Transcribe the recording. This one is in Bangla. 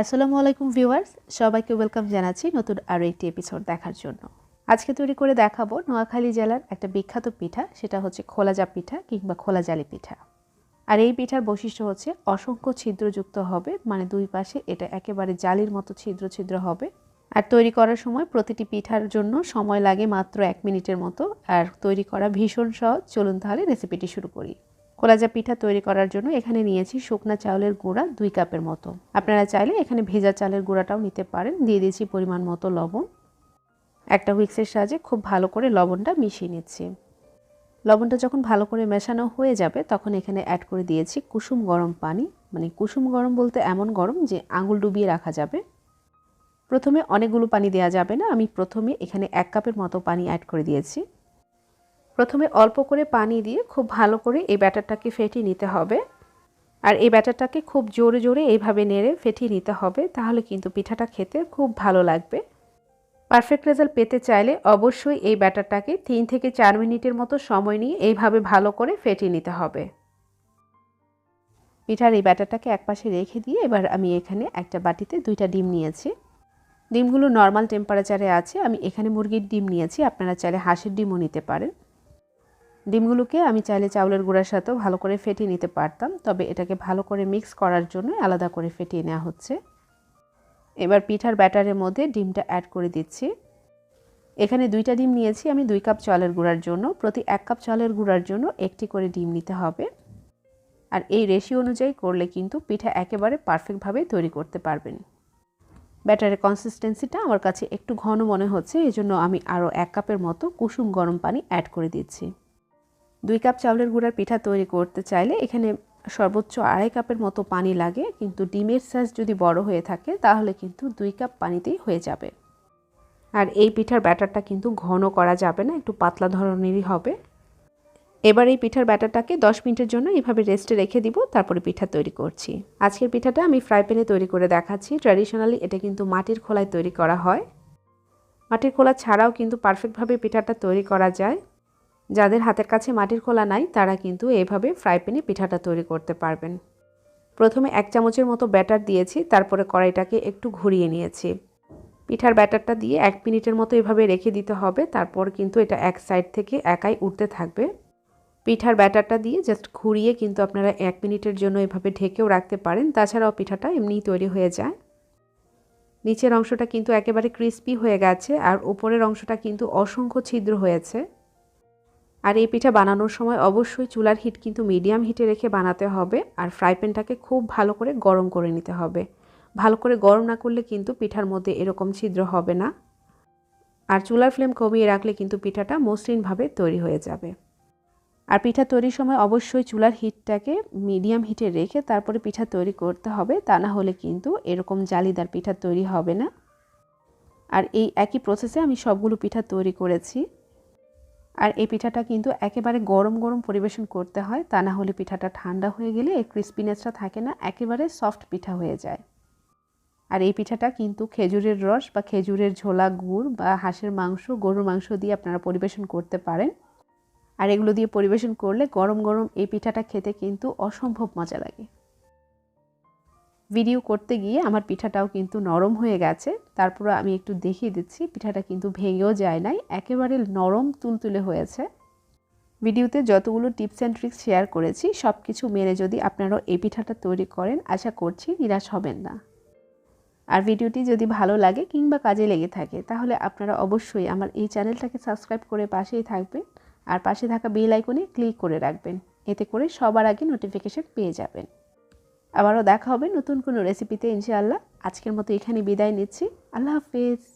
আসসালামু আলাইকুম ভিউয়ার্স, সবাইকে ওয়েলকাম জানাচ্ছি নতুন আরও একটি এপিসোড দেখার জন্য। আজকে তৈরি করে দেখাবো নোয়াখালী জেলার একটা বিখ্যাত পিঠা, সেটা হচ্ছে খোলাজা পিঠা কিংবা খোলা জালি পিঠা। আর এই পিঠার বৈশিষ্ট্য হচ্ছে অসংখ্য ছিদ্রযুক্ত হবে মানে দুই পাশে এটা একেবারে জালির মতো ছিদ্র ছিদ্র হবে। আর তৈরি করার সময় প্রতিটি পিঠার জন্য সময় লাগে মাত্র এক মিনিটের মতো, আর তৈরি করা ভীষণ সহজ। চলুন তাহলে রেসিপিটি শুরু করি। খোলাজা পিঠা তৈরি করার জন্য এখানে নিয়েছি শুকনা চাউলের গুঁড়া দুই কাপের মতো। আপনারা চাইলে এখানে ভেজা চালের গুঁড়াটাও নিতে পারেন। দিয়ে দিয়েছি পরিমাণ মতো লবণ। একটা হুইক্সের সাহায্যে খুব ভালো করে লবণটা মিশিয়ে নিচ্ছি। লবণটা যখন ভালো করে মেশানো হয়ে যাবে, তখন এখানে অ্যাড করে দিয়েছি কুসুম গরম পানি। মানে কুসুম গরম বলতে এমন গরম যে আঙুল ডুবিয়ে রাখা যাবে। প্রথমে অনেকগুলো পানি দেওয়া যাবে না। আমি প্রথমে এখানে এক কাপের মতো পানি অ্যাড করে দিয়েছি। প্রথমে অল্প করে পানি দিয়ে খুব ভালো করে এই ব্যাটারটাকে ফেটিয়ে নিতে হবে। আর এই ব্যাটারটাকে খুব জোরে জোরে এইভাবে নেড়ে ফেটিয়ে নিতে হবে, তাহলে কিন্তু পিঠাটা খেতে খুব ভালো লাগবে। পারফেক্ট রেজাল্ট পেতে চাইলে অবশ্যই এই ব্যাটারটাকে তিন থেকে চার মিনিটের মতো সময় নিয়ে এইভাবে ভালো করে ফেটিয়ে নিতে হবে। পিঠার এই ব্যাটারটাকে একপাশে রেখে দিয়ে এবার আমি এখানে একটা বাটিতে দুইটা ডিম নিয়েছি। ডিমগুলো নর্মাল টেম্পারেচারে আছে, আমি এখানে মুরগির ডিম নিয়েছি, আপনারা চাইলে হাঁসের ডিমও নিতে পারেন। ডিমগুলোকে আমি চাইলে চাউলের গুঁড়ার সাথেও ভালো করে ফেটিয়ে নিতে পারতাম, তবে এটাকে ভালো করে মিক্স করার জন্য আলাদা করে ফেটিয়ে নেওয়া হচ্ছে। এবার পিঠার ব্যাটারের মধ্যে ডিমটা অ্যাড করে দিচ্ছি। এখানে দুইটা ডিম নিয়েছি, আমি দুই কাপ চালের গুঁড়ার জন্য। প্রতি এক কাপ চালের গুঁড়ার জন্য একটি করে ডিম নিতে হবে। আর এই রেশিও অনুযায়ী করলে কিন্তু পিঠা একেবারে পারফেক্টভাবে তৈরি করতে পারবেন। ব্যাটারের কনসিস্টেন্সিটা আমার কাছে একটু ঘন মনে হচ্ছে এই জন্য আমি আরও এক কাপের মতো কুসুম গরম পানি অ্যাড করে দিচ্ছি। দুই কাপ চাউলের গুঁড়ার পিঠা তৈরি করতে চাইলে এখানে সর্বোচ্চ আড়াই কাপের মতো পানি লাগে, কিন্তু ডিমের সাইজ যদি বড় হয়ে থাকে, তাহলে কিন্তু দুই কাপ পানিতেই হয়ে যাবে। আর এই পিঠার ব্যাটারটা কিন্তু ঘন করা যাবে না, একটু পাতলা ধরনেরই হবে। এবার এই পিঠার ব্যাটারটাকে দশ মিনিটের জন্য এইভাবে রেস্টে রেখে দিব, তারপরে পিঠা তৈরি করছি। আজকের পিঠাটা আমি ফ্রাই প্যানে তৈরি করে দেখাচ্ছি। ট্র্যাডিশনালি এটা কিন্তু মাটির খোলায় তৈরি করা হয়। মাটির খোলা ছাড়াও কিন্তু পারফেক্টভাবে পিঠাটা তৈরি করা যায়। যাদের হাতের কাছে মাটির খোলা নাই, তারা কিন্তু এভাবে ফ্রাই প্যানে পিঠাটা তৈরি করতে পারবেন। প্রথমে এক চামচের মতো ব্যাটার দিয়েছি, তারপরে কড়াইটাকে একটু ঘুরিয়ে নিয়েছি। পিঠার ব্যাটারটা দিয়ে এক মিনিটের মতো এভাবে রেখে দিতে হবে, তারপর কিন্তু এটা এক সাইড থেকে একাই উঠতে থাকবে। পিঠার ব্যাটারটা দিয়ে জাস্ট ঘুরিয়ে কিন্তু আপনারা এক মিনিটের জন্য এভাবে ঢেকেও রাখতে পারেন, তাছাড়াও পিঠাটা এমনিই তৈরি হয়ে যায়। নিচের অংশটা কিন্তু একেবারে ক্রিস্পি হয়ে গেছে, আর উপরের অংশটা কিন্তু অসংখ্য ছিদ্র হয়েছে। আর এই পিঠা বানানোর সময় অবশ্যই চুলার হিট কিন্তু মিডিয়াম হিটে রেখে বানাতে হবে আর ফ্রাই প্যানটাকে খুব ভালো করে গরম করে নিতে হবে। ভালো করে গরম না করলে কিন্তু পিঠার মধ্যে এরকম ছিদ্র হবে না। আর চুলার ফ্লেম কমিয়ে রাখলে কিন্তু পিঠাটা মসৃণভাবে তৈরি হয়ে যাবে। আর পিঠা তৈরির সময় অবশ্যই চুলার হিটটাকে মিডিয়াম হিটে রেখে তারপরে পিঠা তৈরি করতে হবে, তা না হলে কিন্তু এরকম জালিদার পিঠা তৈরি হবে না। আর এই একই প্রসেসে আমি সবগুলো পিঠা তৈরি করেছি। আর এই পিঠাটা কিন্তু একেবারে গরম গরম পরিবেশন করতে হয়, তা না হলে পিঠাটা ঠান্ডা হয়ে গেলে এই ক্রিস্পিনেসটা থাকে না, একেবারে সফট পিঠা হয়ে যায়। আর এই পিঠাটা কিন্তু খেজুরের রস বা খেজুরের ঝোলা গুড় বা হাঁসের মাংস, গরুর মাংস দিয়ে আপনারা পরিবেশন করতে পারেন। আর এগুলো দিয়ে পরিবেশন করলে গরম গরম এই পিঠাটা খেতে কিন্তু অসম্ভব মজা লাগে। ভিডিও করতে গিয়ে আমার পিঠাটাও কিন্তু নরম হয়ে গেছে। তারপরে আমি একটু দেখিয়ে দিচ্ছি, পিঠাটা কিন্তু ভেঙেও যায় নাই, একেবারে নরম তুলতুলে হয়েছে। ভিডিওতে যতগুলো টিপস অ্যান্ড ট্রিক্স শেয়ার করেছি সব কিছু মেনে যদি আপনারাও এই পিঠাটা তৈরি করেন, আশা করছি নিরাশ হবেন না। আর ভিডিওটি যদি ভালো লাগে কিংবা কাজে লেগে থাকে, তাহলে আপনারা অবশ্যই আমার এই চ্যানেলটাকে সাবস্ক্রাইব করে পাশেই থাকবেন আর পাশে থাকা বেল আইকনে ক্লিক করে রাখবেন। এতে করে সবার আগে নোটিফিকেশন পেয়ে যাবেন। আবারও দেখা হবে নতুন কোনো রেসিপিতে ইনশাআল্লাহ। আজকের মতো এখানে বিদায় নিচ্ছি। আল্লাহ হাফিজ।